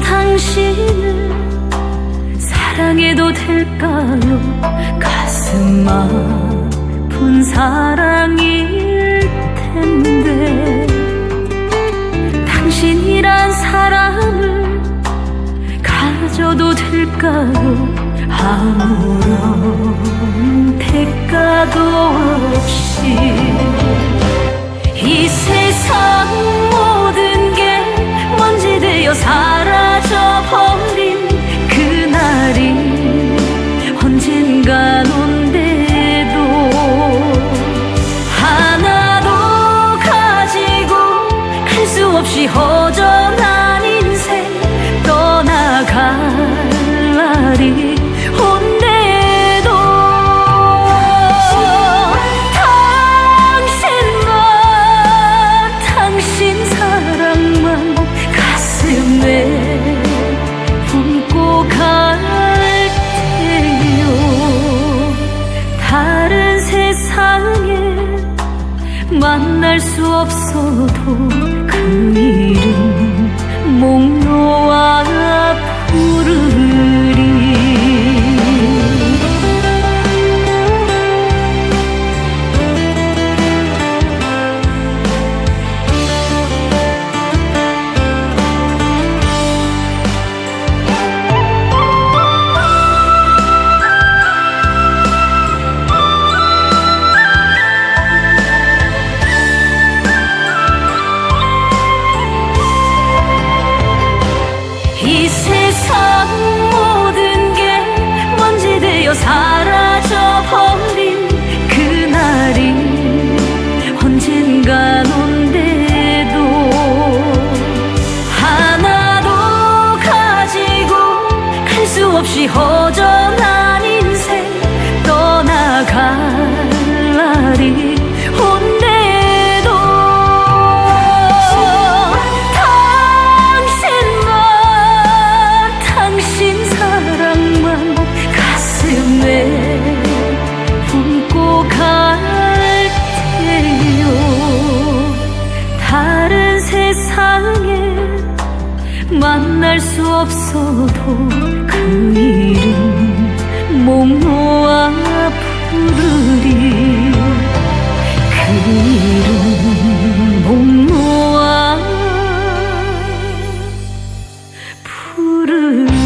당신을 사랑해도 될까요? 가슴 아픈 사랑일 텐데 당신이란 사람을 가져도 될까요? 아무런 대가도 없이 이 세상 모든 게 먼지 되어 사 없이 허전한 인생 떠나갈 날이 온대도 당신만 당신 사랑만 가슴에 품고 갈 테요. 다른 세상에 만날 수 없어도 그 이름 목놓 없이 허전한 인생 떠나갈 날이 온대도 당신만 당신 사랑만 가슴에 품고 갈 테요. 다른 세상에 만날 수 없어도 그이 목 모아 부르리. 그 이름 몸 모아 부르리.